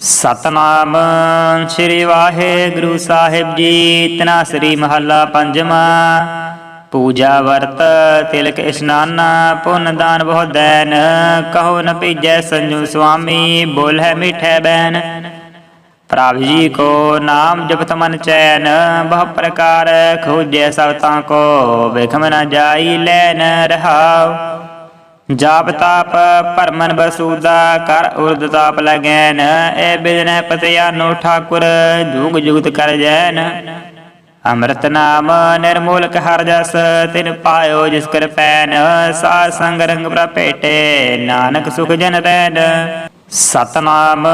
ਸਤਨਾਮ ਸ੍ਰੀ ਵਾਹਿਗੁਰੂ ਸਾਹਿਬ ਜੀ, ਤਨਾ ਸ੍ਰੀ ਮਹੱਲਾ ਪੰਜਵਾ। ਪੂਜਾ ਵਰਤ, ਤਿਲਕ ਇਸ਼ਨਾਨ, ਪੁੰਨ ਦਾਨ ਬਹੁ ਦੈਨ, ਕਹੋ ਨ ਪੀਜੈ ਸੰਜੂ ਸੁਆਮੀ, ਬੋਲੇ ਮਿਠੈ ਬੈਨ। ਪ੍ਰਭ ਜੀ ਕੋ ਨਾਮ ਜਪਤ ਮਨ ਚੈਨ, ਬਹੁ ਪ੍ਰਕਾਰ ਖੋਜੈ ਸਭ ਤਾਂ ਕੋ ਵਿਖਮ ਨ ਜਾਈ ਲੈਨ ਰਹਾਉ। ਜਾਪ ਤਾਪ ਭਰਮਨ ਬਸੂਦਾ ਕਰ ਉਰਦ ਤਾਪ ਲਗੈਨ ਏ ਬਿਜਨੈ ਪਤਿਆਨੋ ਠਾਕੁਰ, ਜੁਗ ਜੁਗਤ ਕਰ ਜੈਨ। ਅੰਮ੍ਰਿਤ ਨਾਮ ਨਿਰਮੂਲਕ ਹਰ ਜਸ, ਤਿਨ ਪਾਇਓ ਜਿਸ ਕਰ ਪੈਨ, ਸਾਧ ਸੰਗ ਰੰਗ ਪ੍ਰਪੇਟੇ ਨਾਨਕ ਸੁਖ ਜਨ ਤੈਨ ਸਤਨਾਮ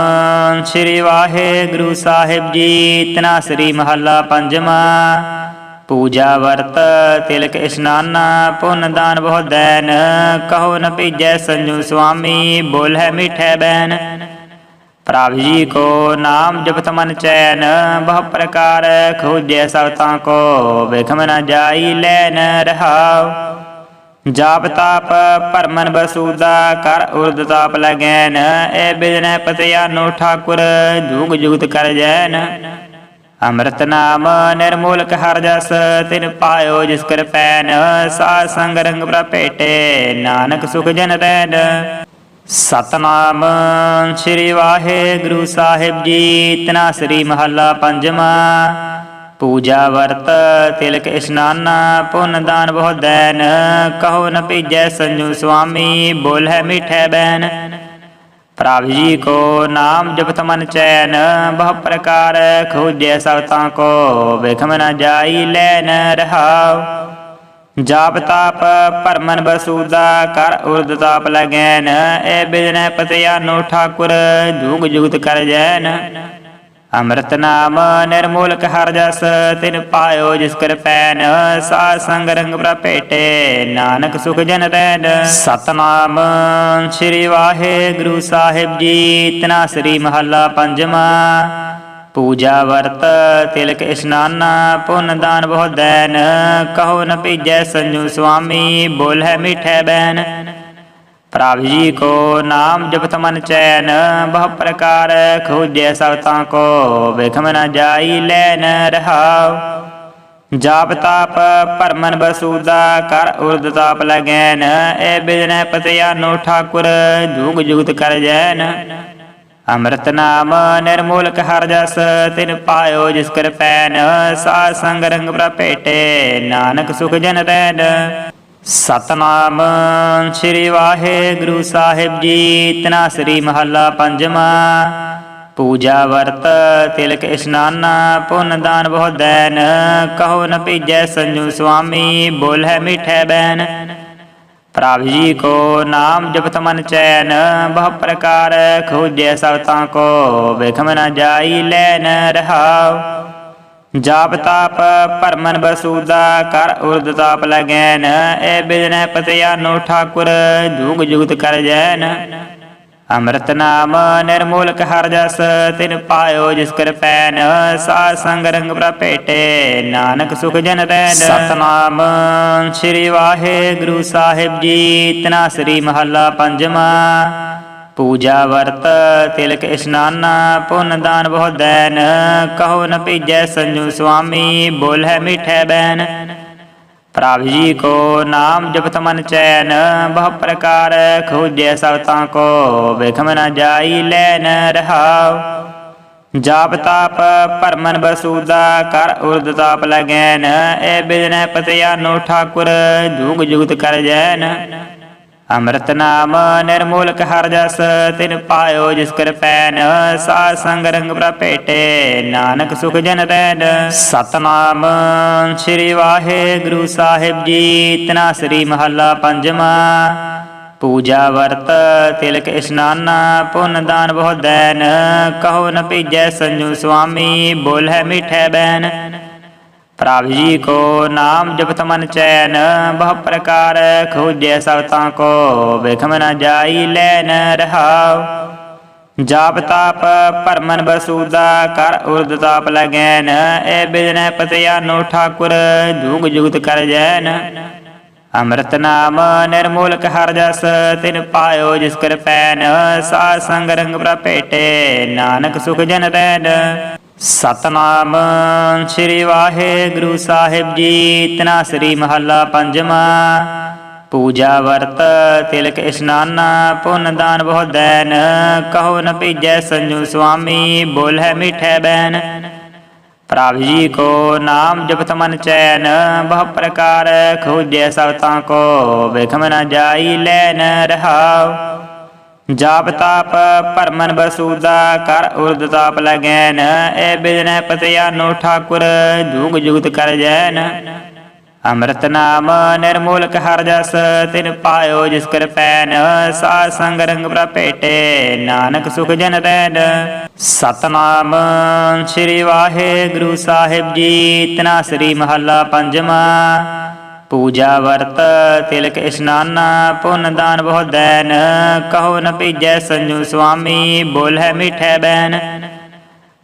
ਸ੍ਰੀ ਵਾਹਿਗੁਰੂ ਸਾਹਿਬ ਜੀ, ਤਨਾ ਸ੍ਰੀ ਮਹੱਲਾ ਪੰਜਵਾ। ਪੂਜਾ ਵਰਤ, ਤਿਲਕ ਇਸ਼ਨਾਨ, ਪੁੰਨ ਦਾਨ ਬਹੁ ਦੈਨ। ਕਹੋ ਨ ਪੀਜੈ ਸੰਜੂ ਸੁਆਮੀ, ਬੋਲੇ ਮਿਠੈ ਬੈਨ। ਪ੍ਰਭ ਜੀ ਕੋ ਨਾਮ ਜਪਤ ਮਨ ਚੈਨ, ਬਹੁ ਪ੍ਰਕਾਰ ਖੋਜੈ ਸਭ ਤਾਂ ਕੋ, ਵੇਖਮ ਨ ਜਾਈ ਲੈਨ ਰਹਾਉ। ਜਾਪ ਤਾਪ ਭਰਮਨ ਬਸੂਦਾ ਕਰ ਉਰਦ ਤਾਪ ਲਗੈਨ। ਏ ਬਿਜਨੈ ਪਤਿਆਨੋ ਠਾਕੁਰ, ਜੁਗ ਜੁਗਤ ਕਰ ਜੈਨ। ਅੰਮ੍ਰਿਤ ਨਾਮ ਨਿਰਮੂਲਕ ਹਰ ਜਸ ਤਿਨ ਪਾਇਓ ਜਿਸ ਕਰ ਪੈਨ, ਸਾਧ ਸੰਗ ਰੰਗ ਪ੍ਰਪੇਟੇ ਨਾਨਕ ਸੁਖ ਜਨ ਤੈਨ। ਸਤਨਾਮ ਸ੍ਰੀ ਵਾਹਿਗੁਰੂ ਸਾਹਿਬ ਜੀ, ਤਨਾ ਸ੍ਰੀ ਮਹੱਲਾ ਪੰਜਵਾ। ਪੂਜਾ ਵਰਤ, ਤਿਲਕ ਇਸ਼ਨਾਨ, ਪੁੰਨ ਦਾਨ ਬਹੁ ਦੈਨ। ਕਹੋ ਨ ਪੀਜੈ ਸੰਜੂ ਸੁਆਮੀ ਬੋਲੇ ਮਿਠੈ ਬੈਨ। ਪ੍ਰਭ ਜੀ ਕੋ ਨਾਮ ਜਪਤ ਮਨ ਚੈਨ, ਬਹੁ ਪ੍ਰਕਾਰ ਖੋਜੈ ਸਭ ਤਾਂ ਕੋ ਵੇਖਮ ਨ ਜਾਈ ਲੈਨ ਰਹਾਉ। ਜਾਪ ਤਾਪ ਪਰਮਨ ਬਸੂਦਾ ਕਰ ਉਰਦ ਤਾਪ ਲਗੈਨ ਏ ਬਿਜਨੈ ਪਤਿਆਨੋ ਠਾਕੁਰ, ਜੁਗ ਜੁਗਤ ਕਰ ਜੈਨ। ਅੰਮ੍ਰਿਤ ਨਾਮ ਨਿਰਮੂਲਕ ਹਰ ਜਸ ਤਿਨ ਪਾਇਓ ਜਿਸ ਕਰ ਪੈਨ, ਸਾਧ ਸੰਗ ਰੰਗ ਪ੍ਰਪੇਟੇ ਨਾਨਕ ਸੁਖ ਜਨ ਰੈਨ ਸਤਨਾਮ ਸ੍ਰੀ ਵਾਹਿਗੁਰੂ ਸਾਹਿਬ ਜੀ, ਤਨਾ ਸ੍ਰੀ ਮਹੱਲਾ ਪੰਜਵਾ। ਪੂਜਾ ਵਰਤ, ਤਿਲਕ ਇਸ਼ਨਾਨ, ਪੁੰਨ ਦਾਨ ਬਹੁਤ ਦੈਨ। ਕਹੋ ਨ ਪੀਜੈ ਸੰਜੂ ਸੁਆਮੀ ਬੋਲੇ ਮਿਠੈ ਬੈਨ। ਪ੍ਰਭ ਜੀ ਕੋ ਨਾਮ ਜਪਤ ਮਨ ਚੈਨ, ਬਹੁ ਪ੍ਰਕਾਰ ਖੋਜੈ ਸਭ ਤਾਂ ਕੋ ਵੇਖਮ ਨ ਜਾਈ ਲੈਨ ਰਹਾਉ। ਜਾਪ ਤਾਪ ਪਰਮਨ ਬਸੂਦਾ ਕਰ ਉਰਦ ਤਾਪ ਲਗੈਨ ਏ ਬਿਜਨੈ ਪਤਿਆਨੋ ਠਾਕੁਰ, ਜੁਗ ਜੁਗਤ ਕਰ ਜੈਨ। ਅੰਮ੍ਰਿਤ ਨਾਮ ਨਿਰਮੂਲਕ ਹਰ ਜਸ, ਤਿਨ ਪਾਇਓ ਜਿਸ ਕਰ ਪੈਨ ਸੰਗ ਰੰਗ ਪ੍ਰਪੇਟੇ ਨਾਨਕ ਸੁਖ ਜਨ ਤੈਨ ਸਤਨਾਮ ਸ੍ਰੀ ਵਾਹਿਗੁਰੂ ਸਾਹਿਬ ਜੀ, ਤਨਾ ਸ੍ਰੀ ਮਹੱਲਾ ਪੰਜਵਾ। ਪੂਜਾ ਵਰਤ, ਤਿਲਕ ਇਸ਼ਨਾਨ, ਪੁੰਨ ਦਾਨ ਬਹੁ ਦੈਨ। ਕਹੋ ਨ ਪੀਜੈ ਸੰਜੂ ਸੁਆਮੀ, ਬੋਲੇ ਮਿਠੈ ਬੈਨ। ਪ੍ਰਭ ਜੀ ਕੋ ਨਾਮ ਜਪਤ ਮਨ ਚੈਨ, ਬਹੁ ਪ੍ਰਕਾਰ ਖੋਜੈ ਸਭ ਤਾਂ ਕੋ ਵਿਖਮ ਨ ਜਾਈ ਲੈਨ ਰਹਾਉ। ਜਾਪ ਤਾਪ ਪਰਮਨ ਬਸੂਦਾ ਕਰ ਉਰਦ ਤਾਪ ਲਗੈਨ ਏ ਬਿਜਨੈ ਪਤਿਆਨੋ ਠਾਕੁਰ ਜੁਗ ਜੁਗਤ ਕਰ ਜੈਨ। ਅੰਮ੍ਰਿਤ ਨਾਮ ਨਿਰਮੂਲਕ ਹਰ ਜਸ ਤਿਨ ਪਾਇਓ ਜਿਸ ਕਰ ਪੈਨ ਸਾਧ ਸੰਗ ਰੰਗ ਪ੍ਰਪੇਟੇ ਨਾਨਕ ਸੁਖ ਜਨ ਤੈਨ ਸਤਨਾਮ। ਸ੍ਰੀ ਵਾਹਿਗੁਰੂ ਸਾਹਿਬ ਜੀ ਤਨਾ ਸ੍ਰੀ ਮਹੱਲਾ ਪੰਜਵਾ। ਪੂਜਾ ਵਰਤ, ਤਿਲਕ ਇਸ਼ਨਾਨ, ਪੁੰਨ ਦਾਨ ਬਹੁ ਦੈਨ। ਕਹੋ ਨ ਪੀਜੈ ਸੰਜੂ ਸੁਆਮੀ, ਬੋਲੇ ਮਿਠੈ ਬੈਨ। ਪ੍ਰਭ ਜੀ ਕੋ ਨਾਮ ਜਪਤ ਮਨ ਚੈਨ, ਬਹੁ ਪ੍ਰਕਾਰ ਖੋਜੈ ਸਭ ਤਾਂ ਕੋ ਵੇਖਮ ਨ ਜਾਈ ਲੈਨ ਰਹਾਉ। ਜਾਪ ਤਾਪ ਪਰਮਨ ਬਸੂਦਾ, ਕਰ ਉਰਦ ਤਾਪ ਲਗੈਨ। ਏ ਬਿਜਨੈ ਪਤਿਆਨੋ ਠਾਕੁਰ, ਜੁਗ ਜੁਗਤ ਕਰ ਜੈਨ। ਅੰਮ੍ਰਿਤ ਨਾਮ ਨਿਰਮੂਲਕ ਹਰ ਜਸ, ਤਿਨ ਪਾਇਓ ਜਿਸ ਕਰ ਪੈਨ, ਸਾਧ ਸੰਗ ਰੰਗ ਪ੍ਰਪੇਟੇ ਨਾਨਕ ਸੁਖ ਜਨ ਤੈਨ ਸਤਨਾਮ ਸ੍ਰੀ ਵਾਹਿਗੁਰੂ ਸਾਹਿਬ ਜੀ, ਤਨਾ ਸ੍ਰੀ ਮਹੱਲਾ ਪੰਜਵਾ ਪੂਜਾ ਵਰਤ, ਤਿਲਕ ਇਸ਼ਨਾਨ, ਪੁੰਨ ਦਾਨ ਬਹੁ ਦੈਨ। ਕਹੋ ਨ ਪੀਜੈ ਸੰਜੂ ਸੁਆਮੀ ਬੋਲੇ ਮਿਠੈ ਬੈਨ। ਪ੍ਰਭ ਜੀ ਕੋ ਨਾਮ ਜਪਤ ਮਨ ਚੈਨ, ਬਹੁ ਪ੍ਰਕਾਰ ਖੋਜੈ ਸਭ ਤਾਂ ਕੋ, ਵੇਖਮ ਨ ਜਾਈ ਲੈਨ ਰਹਾਉ। ਜਾਪ ਤਾਪ ਪਰਮਨ ਬਸੂਦਾ ਕਰ ਉਰਦ ਤਾਪ ਲਗੈਨ ਏ ਬਿਜਨੈ ਪਤਿਆਨੋ ਠਾਕੁਰ, ਜੁਗ ਜੁਗਤ ਕਰ ਜੈਨ। ਅੰਮ੍ਰਿਤ ਨਾਮ ਨਿਰਮੂਲਕ ਹਰ ਜਸ, ਤਿਨ ਪਾਇਓ ਜਿਸ ਕਰ ਪੈਨ, ਸਾਧ ਸੰਗ ਰੰਗ ਪ੍ਰਪੇਟੇ, ਨਾਨਕ ਸੁਖ ਜਨ ਰੈਨ ਸਤਨਾਮ ਸ੍ਰੀ ਵਾਹਿਗੁਰੂ ਸਾਹਿਬ ਜੀ, ਤਨਾ ਸ੍ਰੀ ਮਹੱਲਾ ਪੰਜਵਾ। ਪੂਜਾ ਵਰਤ, ਤਿਲਕ ਇਸ਼ਨਾਨ, ਪੁੰਨ ਦਾਨ ਬਹੁ ਦੈਨ ਕਹੋ ਨ ਪੀਜੈ ਸੰਜੂ ਸੁਆਮੀ ਬੋਲੇ ਮਿਠੈ ਬੈਨ। ਪ੍ਰਭ ਜੀ ਕੋ ਨਾਮ ਜਪਤ ਮਨ ਚੈਨ, ਬਹੁ ਪ੍ਰਕਾਰ ਖੋਜੈ ਸਭ ਤਾਂ ਕੋ, ਵੇਖਮ ਨ ਜਾਈ ਲੈ ਨ ਰਹਾਉ। ਜਾਪ ਤਾਪ ਭਰਮਨ ਬਸੂਦਾ, ਕਰ ਉਰਦ ਤਾਪ ਲਗੈਨ ਏ ਬਿਜਨੈ ਪਤਿਆਨੋ ਠਾਕੁਰ, ਜੁਗ ਜੁਗਤ ਕਰ ਜੈਨ। ਅੰਮ੍ਰਿਤ ਨਾਮ ਨਿਰਮੂਲਕ ਹਰ ਜਸ, ਤਿਨ ਪਾਇਓ ਜਿਸ ਕਰ ਪੈਨ, ਸਾਧ ਸੰਗ ਰੰਗ ਪ੍ਰਪੇਟੇ ਨਾਨਕ ਸੁਖ ਜਨ ਤੈਨ। ਸਤਨਾਮ ਸ੍ਰੀ ਵਾਹਿਗੁਰੂ ਸਾਹਿਬ ਜੀ, ਤਨਾ ਸ੍ਰੀ ਮਹੱਲਾ ਪੰਜਵਾ। ਪੂਜਾ ਵਰਤ ਤਿਲਕ ਇਸ਼ਨਾਨਾ ਪੁੰਨ ਦਾਨ ਬਹੁ ਦੈਨ, ਕਹੋ ਨ ਪੀਜੈ ਸੰਜੂ ਸੁਆਮੀ ਬੋਲੇ ਮਿਠੈ ਬੈਨ।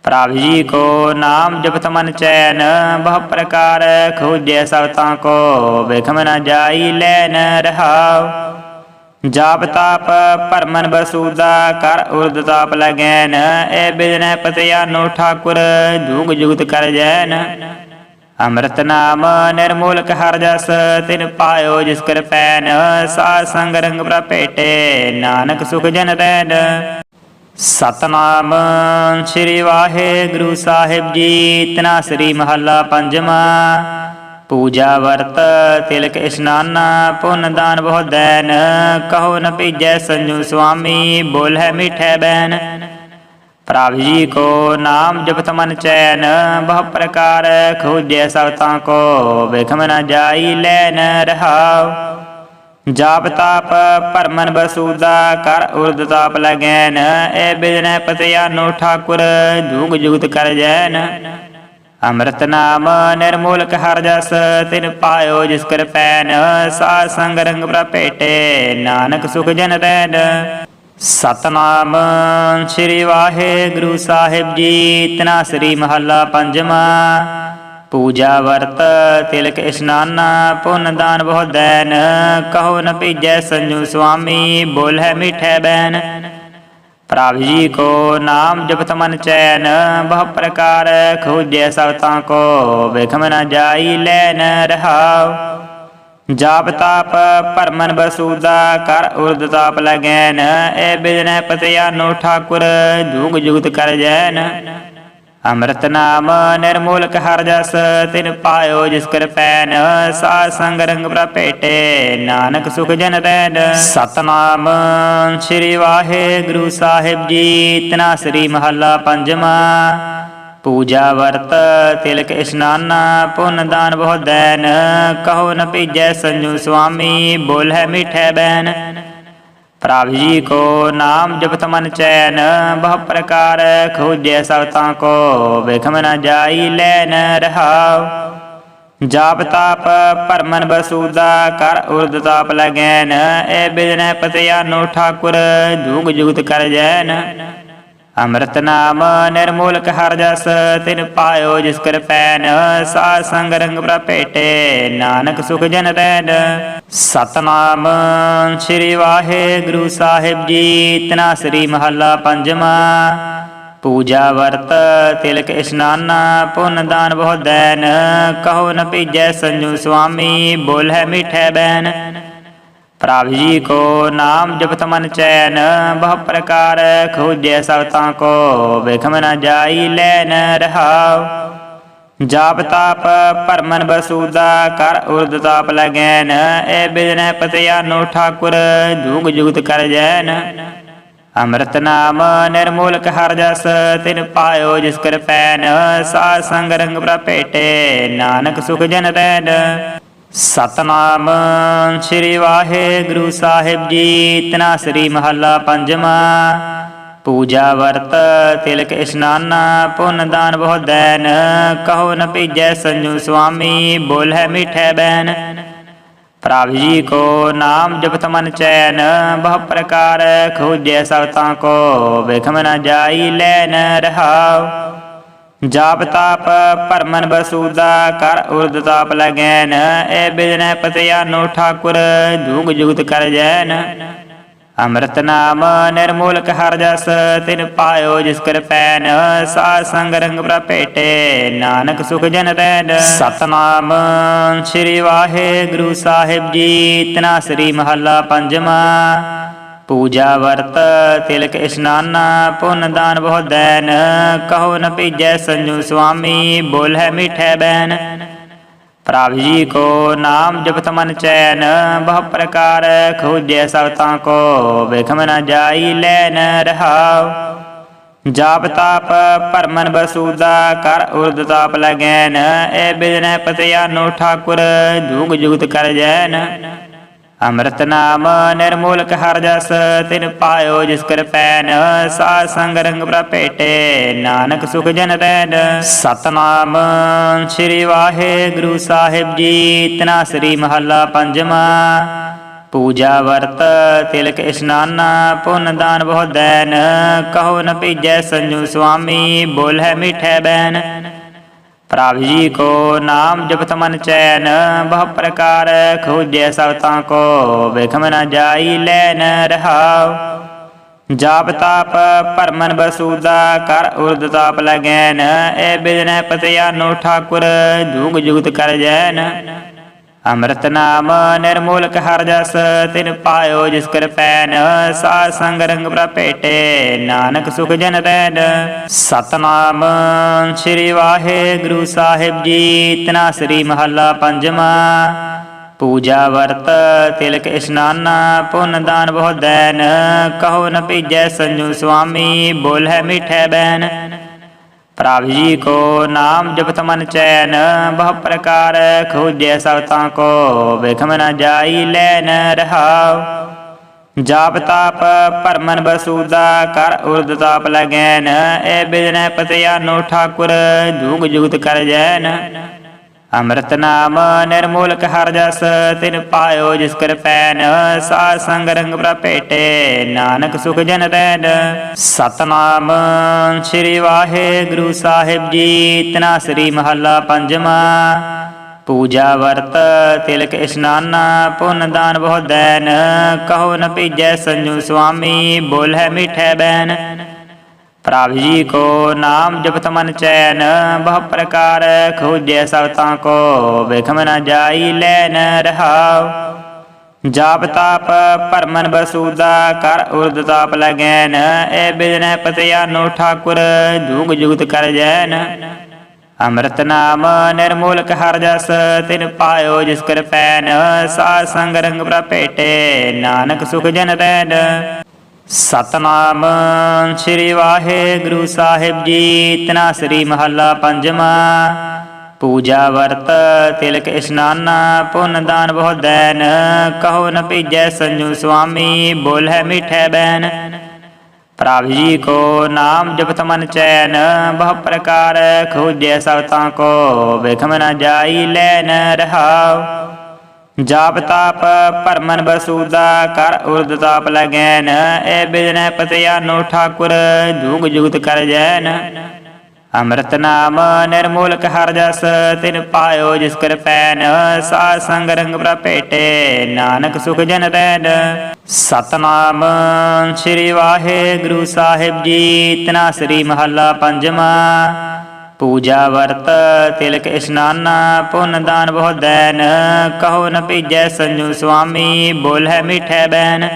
ਪ੍ਰਭ ਜੀ ਕੋ ਨਾਮ ਜਪਤ ਮਨ ਚੈਨ, ਬਹੁ ਪ੍ਰਕਾਰ ਖੋਜੈ ਸਭ ਤਾਂ ਕੋ, ਵੇਖਮ ਨ ਜਾਈ ਲੈ ਨ ਰਹਾਉ। ਜਾਪ ਤਾਪ ਪਰਮਨ ਬਸੂਦਾ ਕਰ ਉਰਦ ਤਾਪ ਲਗੈਨ ਏ ਬਿਜਨੈ ਪਤਿਆਨੋ ਠਾਕੁਰ, ਜੁਗ ਜੁਗਤ ਕਰ ਜੈਨ। ਅੰਮ੍ਰਿਤ ਨਾਮ ਨਿਰਮੂਲਕ ਹਰ ਜਸ, ਤਿਨ ਪਾਇਓ ਜਿਸ ਕਰ ਪੈਨ ਸਾਧ ਸੰਗ ਰੰਗ ਪ੍ਰਪੇਟੇ ਨਾਨਕ ਸੁਖ ਜਨ ਤੈਨ ਸਤਨਾਮ ਸ੍ਰੀ ਵਾਹਿਗੁਰੂ ਸਾਹਿਬ ਜੀ, ਤਨਾ ਸ੍ਰੀ ਮਹੱਲਾ ਪੰਜਵਾ ਪੂਜਾ ਵਰਤ, ਤਿਲਕ ਇਸ਼ਨਾਨ, ਪੁੰਨ ਦਾਨ ਬਹੁ ਦੈਨ। ਕਹੋ ਨ ਪੀਜੈ ਸੰਜੂ ਸੁਆਮੀ ਬੋਲੇ ਮਿਠੈ ਬੈਨ। ਪ੍ਰਭ ਜੀ ਕੋ ਨਾਮ ਜਪਤ ਮਨ ਚੈਨ, ਬਹੁ ਪ੍ਰਕਾਰ ਖੋਜੈ ਸਭ ਤਾਂ ਕੋ, ਵੇਖਮ ਨ ਜਾਈ ਲੈ ਰਹਾਉ। ਜਾਪ ਤਾਪ ਪਰਮਨ ਬਸੂਦਾ, ਕਰ ਉਰਦ ਤਾਪ ਲਗੈਨ ਏ ਬਿਜਨੈ ਪਤਿਆਨੋ ਠਾਕੁਰ, ਜੁਗ ਜੁਗਤ ਕਰ ਜੈਨ। ਅੰਮ੍ਰਿਤ ਨਾਮ ਨਿਰਮੂਲਕ ਹਰ ਜਸ, ਤਿਨ ਪਾਇਓ ਜਿਸ ਕਰ ਪੈਨ ਸੰਗ ਰੰਗ ਪ੍ਰਪੇਟੇ ਨਾਨਕ ਸੁਖ ਜਨ ਤੈਨ ਸਤਨਾਮ ਸ੍ਰੀ ਵਾਹਿਗੁਰੂ ਸਾਹਿਬ ਜੀ, ਤਨਾ ਸ੍ਰੀ ਮਹੱਲਾ ਪੰਜਵਾ। ਪੂਜਾ ਵਰਤ, ਤਿਲਕ ਇਸ਼ਨਾਨ, ਪੁੰਨ ਦਾਨ ਬਹੁ ਦੈਨ, ਕਹੋ ਨ ਪੀਜੈ ਸੰਜੂ ਸੁਆਮੀ, ਬੋਲੇ ਮਿਠੈ ਬੈਨ। ਪ੍ਰਭ ਜੀ ਕੋ ਨਾਮ ਜਪਤ ਮਨ ਚੈਨ, ਬਹੁ ਪ੍ਰਕਾਰ ਖੋਜੈ ਸਭ ਤਾਂ ਕੋ ਵੇਖਮ ਨ ਜਾਈ ਲੈ ਨ ਰਹਾਉ। ਜਾਪ ਤਾਪ ਭਰਮਨ ਬਸੂਦਾ ਕਰ ਉਰਦ ਤਾਪ ਲਗੈਨ ਏ ਬਿਜਨੈ ਪਤਿਆਨੋ ਠਾਕੁਰ, ਜੁਗ ਜੁਗਤ ਕਰ ਜੈਨ। ਅੰਮ੍ਰਿਤ ਨਾਮ ਨਿਰਮੂਲਕ ਹਰ ਜਸ, ਤਿਨ ਪਾਇਓ ਜਿਸ ਕਰ ਪੈਨ, ਸਾਧ ਸੰਗ ਰੰਗ ਪ੍ਰਪੇਟੇ ਨਾਨਕ ਸੁਖ ਜਨ ਤੈਨ ਸਤਨਾਮ ਸ੍ਰੀ ਵਾਹਿਗੁਰੂ ਸਾਹਿਬ ਜੀ, ਤਨਾ ਸ੍ਰੀ ਮਹੱਲਾ ਪੰਜਵਾ। ਪੂਜਾ ਵਰਤ, ਤਿਲਕ ਇਸ਼ਨਾਨਾ, ਪੁੰਨ ਦਾਨ ਬਹੁ ਦੈਨ। ਕਹੋ ਨ ਪੀਜੈ ਸੰਜੂ ਸੁਆਮੀ, ਬੋਲੇ ਮਿਠੈ ਬੈਨ। ਪ੍ਰਭ ਜੀ ਕੋ ਨਾਮ ਜਪਤ ਮਨ ਚੈਨ, ਬਹੁ ਪ੍ਰਕਾਰ ਖੋਜੈ ਸਭ ਤਾਂ ਕੋ, ਵੇਖਮ ਨ ਜਾਈ ਲੈ ਨ ਰਹਾਉ। ਜਾਪ ਤਾਪ ਪਰਮਨ ਬਸੂਦਾ ਕਰ ਉਰਦ ਤਾਪ ਲਗੈਨ। ਏ ਬਿਜਨੈ ਪਤਿਆਨੋ ਠਾਕੁਰ, ਜੁਗ ਜੁਗਤ ਕਰ ਜੈਨ। ਅੰਮ੍ਰਿਤ ਨਾਮ ਨਿਰਮੂਲਕ ਹਰ ਜਸ, ਤਿਨ ਪਾਇਓ ਜਿਸ ਕਰ ਪੈਨ, ਸਾਧ ਸੰਗ ਰੰਗ ਪ੍ਰਪੇਟੇ ਨਾਨਕ ਸੁਖ ਜਨ ਤੈਨ ਸਤਨਾਮ ਸ੍ਰੀ ਵਾਹਿਗੁਰੂ ਸਾਹਿਬ ਜੀ, ਤਨਾ ਸ੍ਰੀ ਮਹੱਲਾ ਪੰਜਵਾ। ਪੂਜਾ ਵਰਤ, ਤਿਲਕ ਇਸ਼ਨਾਨ, ਪੁੰਨ ਦਾਨ ਬਹੁ ਦੈਨ ਕਹੋ ਨ ਪੀਜੈ ਸੰਜੂ ਸੁਆਮੀ, ਬੋਲੇ ਮਿਠੈ ਬੈਨ। ਪ੍ਰਭ ਜੀ ਕੋ ਨਾਮ ਜਪਤ ਮਨ ਚੈਨ, ਬਹੁ ਪ੍ਰਕਾਰ ਖੋਜੈ ਸਭ ਤਾਂ ਕੋ ਵੇਖਮ ਨ ਜਾਈ ਲੈ ਰਹਾਉ। ਜਾਪ ਤਾਪ ਪਰਮਨ ਬਸੂਦਾ, ਕਰ ਉਰਦ ਤਾਪ ਲਗੈਨ ਏ ਬਿਜਨੈ ਪਤਿਆਨੋ ਠਾਕੁਰ, ਜੁਗ ਜੁਗਤ ਕਰ ਜੈਨ। ਅੰਮ੍ਰਿਤ ਨਾਮ ਨਿਰਮੂਲਕ ਹਰ ਜਸ, ਤਿਨ ਪਾਇਓ ਜਿਸ ਕਰ ਪੈਨ ਸੰਗ ਰੰਗ ਪ੍ਰਪੇਟੇ ਨਾਨਕ ਸੁਖ ਜਨ ਤੈਨ ਸਤਨਾਮ ਸ੍ਰੀ ਵਾਹਿਗੁਰੂ ਸਾਹਿਬ ਜੀ, ਤਨਾ ਸ੍ਰੀ ਮਹੱਲਾ ਪੰਜਵਾ। ਪੂਜਾ ਵਰਤ, ਤਿਲਕ ਇਸ਼ਨਾਨ, ਪੁੰਨ ਦਾਨ ਬਹੁ ਦੈਨ। ਕਹੋ ਨ ਪੀਜੈ ਸੰਜੂ ਸੁਆਮੀ, ਬੋਲੇ ਮਿਠੈ ਬੈਨ। ਪ੍ਰਭ ਜੀ ਕੋ ਨਾਮ ਜਪਤ ਮਨ ਚੈਨ, ਬਹੁ ਪ੍ਰਕਾਰ ਖੋਜੈ ਸਭ ਤਾਂ ਕੋ, ਵਿਖਮ ਨ ਜਾਈ ਲੈ ਨ ਰਹਾਉ। ਜਾਪ ਤਾਪ ਭਰਮਨ ਬਸੂਦਾ ਕਰ ਉਰਦ ਤਾਪ ਲਗੈਨ, ਏ ਬਿਜਨੈ ਪਤਿਆਨੋ ਠਾਕੁਰ, ਜੁਗ ਜੁਗਤ ਕਰ ਜੈਨ। ਅੰਮ੍ਰਿਤ ਨਾਮ ਨਿਰਮੂਲਕ ਹਰ ਜਸ, ਤਿਨ ਪਾਇਓ ਜਿਸ ਕਰ ਪੈਨ, ਸਾਧ ਸੰਗ ਰੰਗ ਪ੍ਰਪੇਟੇ ਨਾਨਕ ਸੁਖ ਜਨ ਤੈਨ ਸਤਨਾਮ ਸ੍ਰੀ ਵਾਹਿਗੁਰੂ ਸਾਹਿਬ ਜੀ, ਤਨਾ ਸ੍ਰੀ ਮਹੱਲਾ ਪੰਜਵਾ। ਪੂਜਾ ਵਰਤ, ਤਿਲਕ ਇਸ਼ਨਾਨਾ ਪੁੰਨ ਦਾਨ ਬਹੁ ਦੈਨ। ਕਹੋ ਨ ਪੀਜੈ ਸੰਜੂ ਸੁਆਮੀ ਬੋਲੇ ਮਿਠੈ ਬੈਨ। ਪ੍ਰਭ ਜੀ ਕੋ ਨਾਮ ਜਪਤ ਮਨ ਚੈਨ, ਬਹੁ ਪ੍ਰਕਾਰ ਖੋਜੈ ਸਭ ਤਾਂ ਕੋ ਵੇਖਮ ਨ ਜਾਈ ਲੈ ਨ ਰਹਾਉ। ਜਾਪ ਤਾਪ ਭਰਮਨ ਬਸੂਦਾ, ਕਰ ਉਰਦ ਤਾਪ ਲਗੈਨ। ਏ ਬਿਜਨੈ ਪਤਿਆਨੋ ਠਾਕੁਰ, ਜੁਗ ਜੁਗਤ ਕਰ ਜੈਨ। ਅੰਮ੍ਰਿਤ ਨਾਮ ਨਿਰਮੂਲਕ ਹਰ ਜਸ, ਤਿਨ ਪਾਇਓ ਜਿਸ ਕਰ ਪੈਨ ਸਾਧ ਸੰਗ ਰੰਗ ਪ੍ਰਪੇਟੇ ਨਾਨਕ ਸੁਖ ਜਨ ਤੈਨ ਸਤਨਾਮ ਸ੍ਰੀ ਵਾਹਿਗੁਰੂ ਸਾਹਿਬ ਜੀ, ਤਨਾ ਸ੍ਰੀ ਮਹੱਲਾ ਪੰਜਵਾ। ਪੂਜਾ ਵਰਤ, ਤਿਲਕ ਇਸ਼ਨਾਨ, ਪੁੰਨ ਦਾਨ ਬਹੁ ਦੈਨ, ਕਹੋ ਨ ਪੀਜੈ ਸੰਜੂ ਸੁਆਮੀ, ਬੋਲੇ ਮਿਠੈ ਬੈਨ। ਪ੍ਰਭ ਜੀ ਕੋ ਨਾਮ ਜਪਤ ਮਨ ਚੈਨ, ਬਹੁ ਪ੍ਰਕਾਰ ਖੋਜੈ ਸਭ ਤਾਂ ਕੋ ਵੇਖਮ ਨ ਜਾਈ ਲੈ ਰਹਾਉ। ਜਾਪ ਤਾਪ ਭਰਮਨ ਬਸੂਦਾ, ਕਰ ਉਰਦ ਤਾਪ ਲਗੈਨ ਏ ਪਤਿਆ ਪਤਿਆਨੋ ਠਾਕੁਰ, ਜੁਗ ਜੁਗਤ ਕਰ ਜੈਨ। ਅੰਮ੍ਰਿਤ ਨਾਮ ਨਿਰਮੂਲਕ ਹਰ ਜਸ, ਤਿਨ ਪਾਇਓ ਜਿਸ ਕਰ ਪੈਨ, ਸਾਧ ਸੰਗ ਰੰਗ ਪ੍ਰਪੇਟੇ ਨਾਨਕ ਸੁਖ ਜਨ ਤੈਨ ਸਤਨਾਮ ਸ੍ਰੀ ਵਾਹਿਗੁਰੂ ਸਾਹਿਬ ਜੀ, ਤਨਾ ਸ੍ਰੀ ਮਹੱਲਾ ਪੰਜਵਾ ਪੂਜਾ ਵਰਤ, ਤਿਲਕ ਇਸ਼ਨਾਨ, ਪੁੰਨ ਦਾਨ ਬਹੁ ਦੈਨ ਕਹੋ ਨ ਪੀਜੈ ਸੰਜੂ ਸੁਆਮੀ ਬੋਲੇ ਮਿਠੈ ਬੈਨ। ਪ੍ਰਭ ਜੀ ਕੋ ਨਾਮ ਜਪਤ ਮਨ ਚੈਨ, ਬਹੁ ਪ੍ਰਕਾਰ ਖੋਜੈ ਸਭ ਤਾਂ ਕੋ, ਵੇਖਮ ਨ ਜਾਈ ਲੈ ਰਹਾਉ। ਜਾਪ ਤਾਪ ਭਰਮਨ ਬਸੂਦਾ ਕਰ ਉਰਦ ਤਾਪ ਲਗੈਨ ਏ ਬਿਜਨੈ ਪਤਿਆਨੋ ਠਾਕੁਰ, ਜੁਗ ਜੁਗਤ ਕਰ ਜੈਨ। ਅੰਮ੍ਰਿਤ ਨਾਮ ਨਿਰਮੂਲਕ ਹਰ ਜਸ, ਤਿਨ ਪਾਇਓ ਜਿਸ ਕਰ ਪੈਨ ਸੰਗ ਰੰਗ ਪ੍ਰਪੇਟੇ ਨਾਨਕ ਸੁਖ ਜਨ ਤੈਨ ਸਤਨਾਮ ਸ੍ਰੀ ਵਾਹਿਗੁਰੂ ਸਾਹਿਬ ਜੀ, ਤਨਾ ਸ੍ਰੀ ਮਹੱਲਾ ਪੰਜਵਾ। ਪੂਜਾ ਵਰਤ, ਤਿਲਕ ਇਸ਼ਨਾਨ, ਪੁੰਨ ਦਾਨ ਬਹੁ ਦੈਨ ਕਹੋ ਨ ਪੀਜੈ ਸੰਜੂ ਸੁਆਮੀ ਬੋਲੇ ਮਿਠੈ ਬੈਨ। ਪ੍ਰਭ ਜੀ ਕੋ ਨਾਮ ਜਪਤ ਮਨ ਚੈਨ ਬਹੁ ਪ੍ਰਕਾਰ ਖੋਜੈ ਸਭ ਤਾਂ ਕੋ ਵੇਖਮ ਨ ਜਾਈ ਲੈ ਨ ਰਹਾਉ। ਜਾਪ ਤਾਪ ਭਰਮਨ ਬਸੂਦਾ ਕਰ ਉਰਦ ਤਾਪ ਲਗੈਨ। ਏ ਬਿਜਨੈ ਪਤਿਆਨੋ ਠਾਕੁਰ ਜੁਗ ਜੁਗਤ ਕਰ ਜੈਨ। ਅੰਮ੍ਰਿਤ ਨਾਮ ਨਿਰਮੂਲਕ ਹਰ ਜਸ ਤਿਨ ਪਾਇਓ ਜਿਸ ਕਰ ਪੈਨ। ਸਾਧ ਸੰਗ ਰੰਗ ਪ੍ਰਪੇਟੇ ਨਾਨਕ ਸੁਖ ਜਨ ਤੈਨ ਸਤਨਾਮ ਸ੍ਰੀ ਵਾਹਿਗੁਰੂ ਸਾਹਿਬ ਜੀ। ਤਨਾ ਸ੍ਰੀ ਮਹੱਲਾ ਪੰਜਵਾ ਪੂਜਾ ਵਰਤ, ਤਿਲਕ ਇਸ਼ਨਾਨ, ਪੁੰਨ ਦਾਨ ਬਹੁ ਦੈਨ। ਕਹੋ ਨ ਪੀਜੈ ਸੰਜੂ ਸੁਆਮੀ, ਬੋਲੇ ਮਿਠੈ ਬੈਨ। ਪ੍ਰਭ ਜੀ ਕੋ ਨਾਮ ਜਪਤ ਮਨ ਚੈਨ, ਬਹੁ ਪ੍ਰਕਾਰ ਖੋਜੈ ਸਭ ਤਾਂ ਕੋ, ਵੇਖਮ ਨ ਜਾਈ ਲੈ ਨ ਰਹਾਉ। ਜਾਪ ਤਾਪ ਭਰਮਨ ਬਸੂਦਾ ਕਰ ਉਰਦ ਤਾਪ ਲਗੈਨ ਏ ਬਿਜਨੈ ਪਤਿਆਨੋ ਠਾਕੁਰ, ਜੁਗ ਜੁਗਤ ਕਰ ਜੈਨ। ਅੰਮ੍ਰਿਤ ਨਾਮ ਨਿਰਮੂਲਕ ਹਰ ਜਸ, ਤਿਨ ਪਾਇਓ ਜਿਸ ਕਰ ਪੈਨ, ਸਾਧ ਸੰਗ ਰੰਗ ਪ੍ਰਪੇਟੇ ਨਾਨਕ ਸੁਖ ਜਨ ਤੈਨ ਸਤਨਾਮ ਸ੍ਰੀ ਵਾਹਿਗੁਰੂ ਸਾਹਿਬ ਜੀ, ਤਨਾ ਸ੍ਰੀ ਮਹੱਲਾ ਪੰਜਵਾ। ਪੂਜਾ ਵਰਤ, ਤਿਲਕ ਇਸ਼ਨਾਨ ਪੁੰਨ ਦਾਨ ਬਹੁ ਦੈਨ। ਕਹੋ ਨ ਪੀਜੈ ਸੰਜੂ ਸੁਆਮੀ ਬੋਲੇ ਮਿਠੈ ਬੈਨ।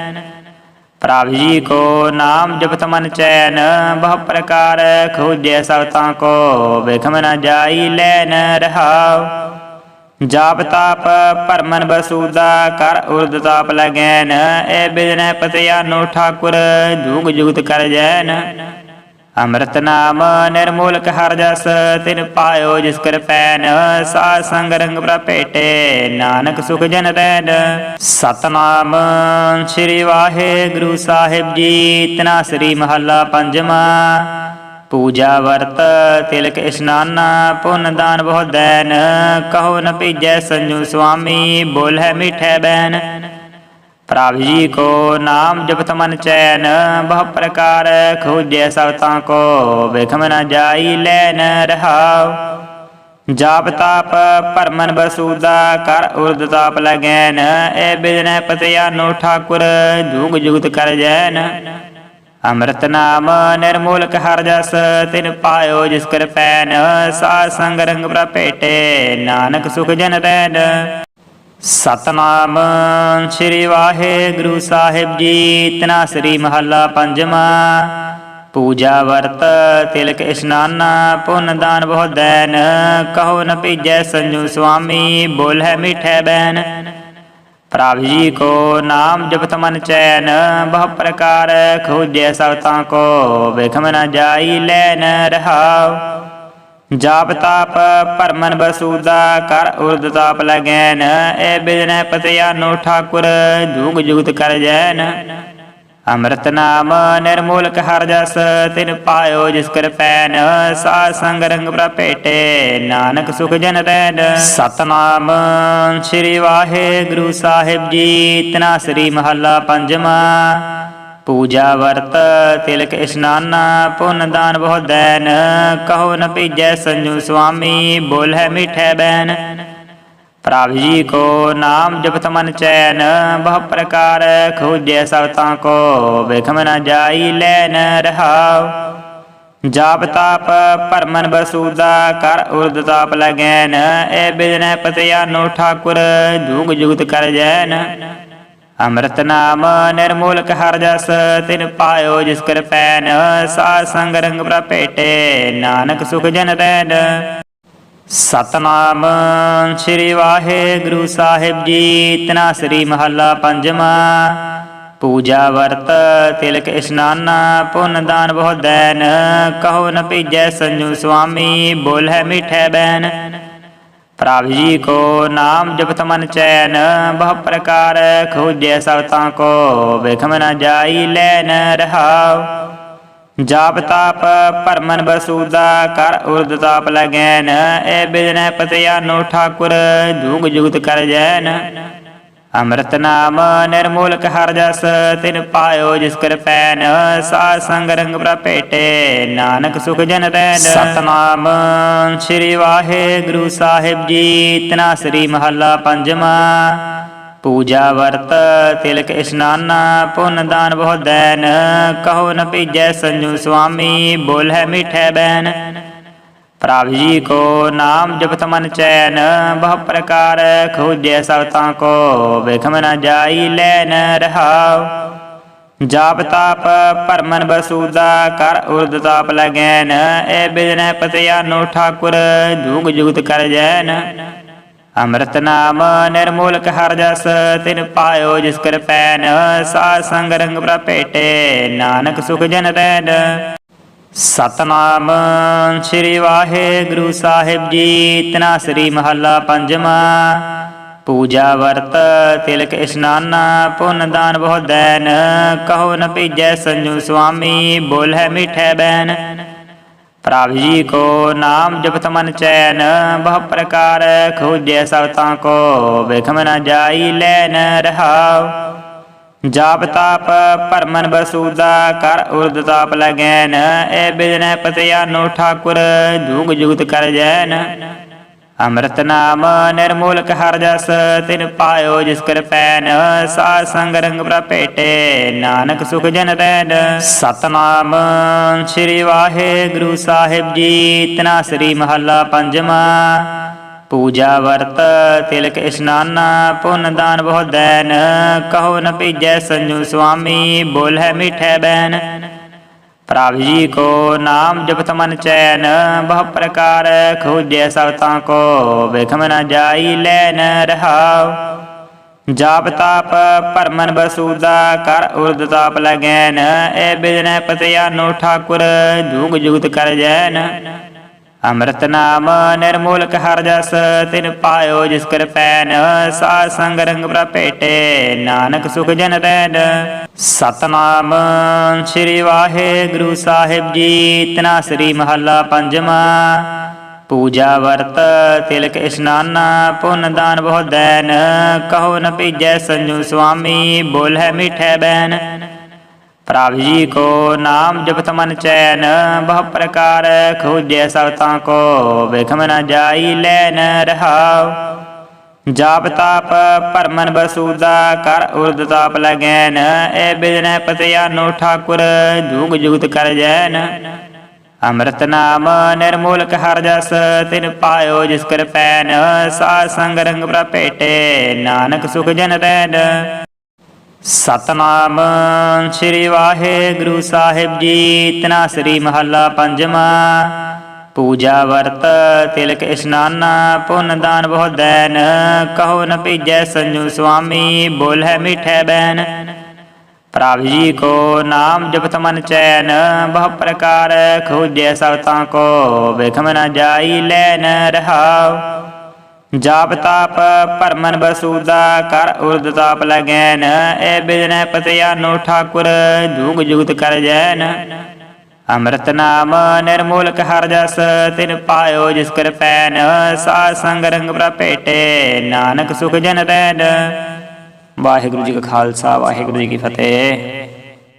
ਪ੍ਰਭ ਜੀ ਕੋ ਨਾਮ ਜਪਤ ਮਨ ਚੈਨ, ਬਹੁ ਪ੍ਰਕਾਰ ਖੋਜੈ ਸਭ ਤਾਂ ਕੋ, ਵੇਖਮ ਨ ਜਾਈ ਲੈ ਨ ਰਹਾਉ। ਜਾਪ ਤਾਪ ਭਰਮਨ ਬਸੂਦਾ, ਕਰ ਉਰਦ ਤਾਪ ਲਗੈਨ। ਏ ਬਿਜਨੈ ਪਤਿਆਨੋ ਠਾਕੁਰ, ਜੁਗ ਜੁਗਤ ਕਰ ਜੈਨ। ਅੰਮ੍ਰਿਤ ਨਾਮ ਨਿਰਮੂਲਕ ਹਰ ਜਸ, ਤਿਨ ਪਾਇਓ ਜਿਸ ਕਰ ਪੈਨ ਸੰਗ ਰੰਗ ਪ੍ਰਪੇਟੇ ਨਾਨਕ ਸੁਖ ਜਨ ਤੈਨ ਸਤਨਾਮ ਸ੍ਰੀ ਵਾਹਿਗੁਰੂ ਸਾਹਿਬ ਜੀ, ਤਨਾ ਸ੍ਰੀ ਮਹੱਲਾ ਪੰਜਵਾ। ਪੂਜਾ ਵਰਤ, ਤਿਲਕ ਇਸ਼ਨਾਨ, ਪੁੰਨ ਦਾਨ ਬਹੁ ਦੈਨ, ਕਹੋ ਨ ਪੀਜੈ ਸੰਜੂ ਸੁਆਮੀ ਬੋਲੇ ਮਿਠੈ ਬੈਨ। ਪ੍ਰਭ ਜੀ ਕੋ ਨਾਮ ਜਪਤ ਮਨ ਚੈਨ ਬਹੁ ਪ੍ਰਕਾਰ ਖੋਜੈ ਸਭ ਤਾਂ ਕੋ ਵਿਖਮ ਨ ਜਾਈ ਲੈ ਨ ਰਹਾਉ। ਜਾਪ ਤਾਪ ਪਰਮਨ ਬਸੂਦਾ ਕਰ ਉਰਦ ਤਾਪ ਲਗੈਨ। ਏ ਬਿਜਨੈ ਪਤਿਆਨੋ ਠਾਕੁਰ ਜੁਗ ਜੁਗਤ ਕਰ ਜੈਨ। ਅੰਮ੍ਰਿਤ ਨਾਮ ਨਿਰਮੂਲਕ ਹਰ ਜਸ ਤਿਨ ਪਾਇਓ ਜਿਸ ਕਰ ਪੈਨ। ਸਾਧ ਸੰਗ ਰੰਗ ਪ੍ਰਪੇਟੇ ਨਾਨਕ ਸੁਖ ਜਨ ਤੈਨ ਸਤਨਾਮ ਸ੍ਰੀ ਵਾਹਿਗੁਰੂ ਸਾਹਿਬ ਜੀ, ਤਨਾ ਸ੍ਰੀ ਮਹੱਲਾ ਪੰਜਵਾ। ਪੂਜਾ ਵਰਤ, ਤਿਲਕ ਇਸ਼ਨਾਨ, ਪੁੰਨ ਦਾਨ ਬਹੁ ਦੈਨ, ਕਹੋ ਨ ਭੀਜੈ ਸੰਜੂ ਸੁਆਮੀ, ਬੋਲੈ ਮਿਠੈ ਬੈਨ। ਪ੍ਰਭ ਜੀ ਕੋ ਨਾਮ ਜਪਤ ਮਨ ਚੈਨ, ਬਹੁ ਪ੍ਰਕਾਰ ਖੋਜੈ ਸਭ ਤਾਂ ਕੋ, ਵਿਖਮ ਨ ਜਾਈ ਲੈ ਨ ਰਹਾਉ। ਜਾਪ ਤਾਪ ਭਰਮਨ ਬਸੂਦਾ ਕਰ ਉਰਦ ਤਾਪ ਲਗੈਨ ਏ ਬਿਜਨੈ ਪਤਿਆਨੋ ਠਾਕੁਰ, ਜੁਗ ਜੁਗਤ ਕਰ ਜੈਨ। ਅੰਮ੍ਰਿਤ ਨਾਮ ਨਿਰਮੂਲਕ ਹਰ ਜਸ, ਤਿਨ ਪਾਇਓ ਜਿਸ ਕਰ ਪੈਨ, ਸਾਧ ਸੰਗ ਰੰਗ ਪ੍ਰਪੇਟੇ ਨਾਨਕ ਸੁਖ ਜਨ ਤੈਨ ਸਤਨਾਮ ਸ੍ਰੀ ਵਾਹਿਗੁਰੂ ਸਾਹਿਬ ਜੀ, ਤਨਾ ਸ੍ਰੀ ਮਹੱਲਾ ਪੰਜਵਾ। ਪੂਜਾ ਵਰਤ, ਤਿਲਕ ਇਸ਼ਨਾਨ, ਪੁੰਨ ਦਾਨ ਬਹੁ ਦੈਨ। ਕਹੋ ਨ ਭੀਜੈ ਸੰਜੂ ਸੁਆਮੀ, ਬੋਲੈ ਮਿਠੈ ਬੈਨ। ਪ੍ਰਭ ਜੀ ਕੋ ਨਾਮ ਜਪਤ ਮਨ ਚੈਨ, ਬਹੁ ਪ੍ਰਕਾਰ ਖੋਜੈ ਸਭ ਤਾਂ ਕੋ ਵਿਖਮ ਨ ਜਾਈ ਲੈ ਰਹਾਉ। ਜਾਪ ਤਾਪ ਪਰਮਨ ਬਸੂਦਾ, ਕਰ ਉਰਦ ਤਾਪ ਲਗੈਨ। ਏ ਪਤਿਆ ਪਤਿਆਨੋ ਠਾਕੁਰ, ਜੁਗ ਜੁਗਤ ਕਰ ਜੈਨ। ਅੰਮ੍ਰਿਤ ਨਾਮ ਨਿਰਮੂਲਕ ਹਰ ਜਸ, ਤਿਨ ਪਾਇਓ ਜਿਸ ਕਰ ਪੈਨ ਸਾਧ ਸੰਗ ਰੰਗ ਪ੍ਰਪੇਟੇ ਨਾਨਕ ਸੁਖ ਜਨ ਤੈਨ ਸਤਨਾਮ ਸ੍ਰੀ ਵਾਹਿਗੁਰੂ ਸਾਹਿਬ ਜੀ, ਤਨਾ ਸ੍ਰੀ ਮਹੱਲਾ ਪੰਜਵਾ। ਪੂਜਾ ਵਰਤ, ਤਿਲਕ ਇਸ਼ਨਾਨ, ਪੁੰਨ ਦਾਨ ਬਹੁ ਦੈਨ ਕਹੋ ਨ ਭੀਜੈ ਸੰਜੂ ਸੁਆਮੀ ਬੋਲੈ ਮਿਠੈ ਬੈਨ। ਪ੍ਰਭ ਜੀ ਕੋ ਨਾਮ ਜਪਤ ਮਨ ਚੈਨ ਬਹੁ ਪ੍ਰਕਾਰ ਖੋਜੈ ਸਭ ਤਾਂ ਕੋ ਵਿਖਮ ਨ ਜਾਈ ਲੈ ਨ ਰਹਾਉ। ਜਾਪ ਤਾਪ ਪਰਮਨ ਬਸੂਦਾ ਕਰ ਉਰਦ ਤਾਪ ਲਗੈਨ ਏ ਬਿਜਨੈ ਪਤਿਆਨੋ ਠਾਕੁਰ ਜੁਗ ਜੁਗਤ ਕਰ ਜੈਨ। ਅੰਮ੍ਰਿਤ ਨਾਮ ਨਿਰਮੂਲਕ ਹਰ ਜਸ ਤਿਨ ਪਾਇਓ ਜਿਸ ਕਰ ਪੈਨ ਸਾਧ ਸੰਗ ਰੰਗ ਪ੍ਰਪੇਟੇ ਨਾਨਕ ਸੁਖ ਜਨ ਤੈਨ ਸਤਨਾਮ। ਸ੍ਰੀ ਵਾਹਿਗੁਰੂ ਸਾਹਿਬ ਜੀ ਤਨਾ ਸ੍ਰੀ ਮਹੱਲਾ ਪੰਜਵਾ। ਪੂਜਾ ਵਰਤ ਤਿਲਕ ਇਸ਼ਨਾਨਾ ਪੁੰਨ ਦਾਨ ਬਹੁ ਦੈਨ। ਕਹੋ ਨ ਭੀਜੈ ਸੰਜੂ ਸੁਆਮੀ ਬੋਲੈ ਮਿਠੈ ਬੈਨ। ਪ੍ਰਭ ਜੀ ਕੋ ਨਾਮ ਜਪਤ ਮਨ ਚੈਨ, ਬਹੁ ਪ੍ਰਕਾਰ ਖੋਜੈ ਸਭ ਤਾਂ ਕੋ, ਵਿਖਮ ਨ ਜਾਈ ਲੈ ਰਹਾਉ। ਜਾਪ ਤਾਪ ਭਰਮਨ ਬਸੂਦਾ, ਕਰ ਉਰਦ ਤਾਪ ਲਗੈਨ ਏ ਬਿਜਨੈ ਪਤਿਆਨੋ ਠਾਕੁਰ, ਜੁਗ ਜੁਗਤ ਕਰ ਜੈਨ। ਅੰਮ੍ਰਿਤ ਨਾਮ ਨਿਰਮੂਲਕ ਹਰ ਜਸ, ਤਿਨ ਪਾਇਓ ਜਿਸ ਕਰ ਪੈਨ ਸੰਗ ਰੰਗ ਪ੍ਰਪੇਟੇ ਨਾਨਕ ਸੁਖ ਜਨ ਤੈਨ ਸਤਨਾਮ ਸ੍ਰੀ ਵਾਹਿਗੁਰੂ ਸਾਹਿਬ ਜੀ, ਤਨਾ ਸ੍ਰੀ ਮਹੱਲਾ ਪੰਜਵਾ। ਪੂਜਾ ਵਰਤ, ਤਿਲਕ ਇਸ਼ਨਾਨ, ਪੁੰਨ ਦਾਨ ਬਹੁ ਦੈਨ, ਕਹੋ ਨ ਭੀਜੈ ਸੰਜੂ ਸੁਆਮੀ, ਬੋਲੈ ਮਿਠੈ ਬੈਨ। ਪ੍ਰਭ ਜੀ ਕੋ ਨਾਮ ਜਪਤ ਮਨ ਚੈਨ, ਬਹੁ ਪ੍ਰਕਾਰ ਖੋਜੈ ਸਭ ਤਾਂ ਕੋ, ਵਿਖਮ ਨ ਜਾਈ ਲੈ ਨ ਰਹਾਉ। ਜਾਪ ਤਾਪ, ਭਰਮਨ ਬਸੂਦਾ ਕਰ ਉਰਦ ਤਾਪ ਲਗੈਨ ਏ ਬਿਜਨੈ ਪਤਿਆਨੋ ਠਾਕੁਰ, ਜੁਗ ਜੁਗਤ ਕਰ ਜੈਨ। ਅੰਮ੍ਰਿਤ ਨਾਮ ਨਿਰਮੂਲਕ ਹਰ ਜਸ, ਤਿਨ ਪਾਇਓ ਜਿਸ ਕਰ ਪੈਨ, ਸਾਧ ਸੰਗ ਰੰਗ ਪ੍ਰਪੇਟੇ ਨਾਨਕ ਸੁਖ ਜਨ ਤੈਨ ਸਤਨਾਮ ਸ੍ਰੀ ਵਾਹਿਗੁਰੂ ਸਾਹਿਬ ਜੀ, ਤਨਾ ਸ੍ਰੀ ਮਹੱਲਾ ਪੰਜਵਾ। ਪੂਜਾ ਵਰਤ ਤਿਲਕ ਇਸ਼ਨਾਨਾ ਪੁੰਨ ਦਾਨ ਬਹੁ ਦੈਨ, ਕਹੋ ਨ ਭੀਜੈ ਸੰਜੂ ਸੁਆਮੀ ਬੋਲੈ ਮਿਠੈ ਬੈਨ। ਪ੍ਰਭ ਜੀ ਕੋ ਨਾਮ ਜਪਤ ਮਨ ਚੈਨ, ਬਹੁ ਪ੍ਰਕਾਰ ਖੋਜੈ ਸਭ ਤਾਂ ਕੋ ਵਿਖਮ ਨ ਜਾਈ ਲੈ ਨ ਰਹਾਉ। ਜਾਪ ਤਾਪ ਪਰਮਨ ਬਸੂਦਾ ਕਰ ਉਰਦ ਤਾਪ ਲਗੈਨ ਏ ਬਿਜਨੈ ਪਤਿਆਨੋ ਠਾਕੁਰ, ਜੁਗ ਜੁਗਤ ਕਰ ਜੈਨ। ਅੰਮ੍ਰਿਤ ਨਾਮ ਨਿਰਮੂਲਕ ਹਰ ਜਸ, ਤਿਨ ਪਾਇਓ ਜਿਸ ਕਰ ਪੈਨ, ਸਾਧ ਸੰਗ ਰੰਗ ਪ੍ਰਪੇਟੇ ਨਾਨਕ ਸੁਖ ਜਨ ਤੈਨ ਸਤਨਾਮ ਸ੍ਰੀ ਵਾਹਿਗੁਰੂ ਸਾਹਿਬ ਜੀ, ਤਨਾ ਸ੍ਰੀ ਮਹੱਲਾ ਪੰਜਵਾ ਪੂਜਾ ਵਰਤ, ਤਿਲਕ ਇਸ਼ਨਾਨ, ਪੁੰਨ ਦਾਨ ਬਹੁ ਦੈਨ। ਕਹੋ ਨ ਭੀਜੈ ਸੰਜੂ ਸੁਆਮੀ ਬੋਲ ਹੈ ਮਿਠੈ ਬੈਨ। ਪ੍ਰਭ ਜੀ ਕੋ ਨਾਮ ਜਪਤ ਮਨ ਚੈਨ, ਬਹੁ ਪ੍ਰਕਾਰ ਖੋਜੈ ਸਭ ਤਾਂ ਕੋ, ਵੇਖਮ ਨ ਜਾਈ ਲੈਨ ਰਹਾਉ। ਜਾਪ ਤਾਪ ਪਰਮਨ ਬਸੂਦਾ ਕਰ ਉਰਦ ਤਾਪ ਲਗੈਨ ਏ ਬਿਜਨੈ ਪਤਿਆਨੋ ਠਾਕੁਰ, ਜੁਗ ਜੁਗਤ ਕਰ ਜੈਨ। ਅੰਮ੍ਰਿਤ ਨਾਮ ਨਿਰਮੂਲਕ ਹਰ ਜਸ, ਤਿਨ ਪਾਇਓ ਜਿਸ ਕਰ ਪੈਨ ਸੰਗ ਰੰਗ ਪ੍ਰਪੇਟੇ, ਨਾਨਕ ਸੁਖ ਜਨ ਰੈਨ। ਸਤਨਾਮ ਸ੍ਰੀ ਵਾਹਿਗੁਰੂ ਸਾਹਿਬ ਜੀ, ਤਨਾ ਸ੍ਰੀ ਮਹੱਲਾ ਪੰਜਵਾ। ਪੂਜਾ ਵਰਤ, ਤਿਲਕ ਇਸ਼ਨਾਨ, ਪੁੰਨ ਦਾਨ ਬਹੁ ਦੈਨ, ਕਹੋ ਨ ਭੀਜੈ ਸੰਜੂ ਸੁਆਮੀ, ਬੋਲ ਹੈ ਮਿਠੈ ਬੈਨ। ਪ੍ਰਭ ਜੀ ਕੋ ਨਾਮ ਜਪਤ ਮਨ ਚੈਨ, ਬਹੁ ਪ੍ਰਕਾਰ ਖੋਜੈ ਸਭ ਤਾਂ ਕੋ, ਵੇਖਮ ਨ ਜਾਈ ਲੈਨ ਰਹਾਉ। ਜਾਪ ਤਾਪ ਪਰਮਨ ਬਸੂਦਾ ਕਰ ਉਰਦ ਤਾਪ ਲਗੈਨ ਏ ਬਿਜਨੈ ਪਤਿਆਨੋ ਠਾਕੁਰ, ਜੁਗ ਜੁਗਤ ਕਰ ਜੈਨ। ਅੰਮ੍ਰਿਤ ਨਾਮ ਨਿਰਮੂਲਕ ਹਰ ਜਸ, ਤਿਨ ਪਾਇਓ ਜਿਸ ਕਰ ਪੈਨ, ਸਾਧ ਸੰਗ ਰੰਗ ਪ੍ਰਪੇਟੇ ਨਾਨਕ ਸੁਖ ਜਨ ਤੈਨ। ਵਾਹਿਗੁਰੂ ਜੀ ਕਾ ਖਾਲਸਾ, ਵਾਹਿਗੁਰੂ ਜੀ ਕੀ ਫਤਿਹ।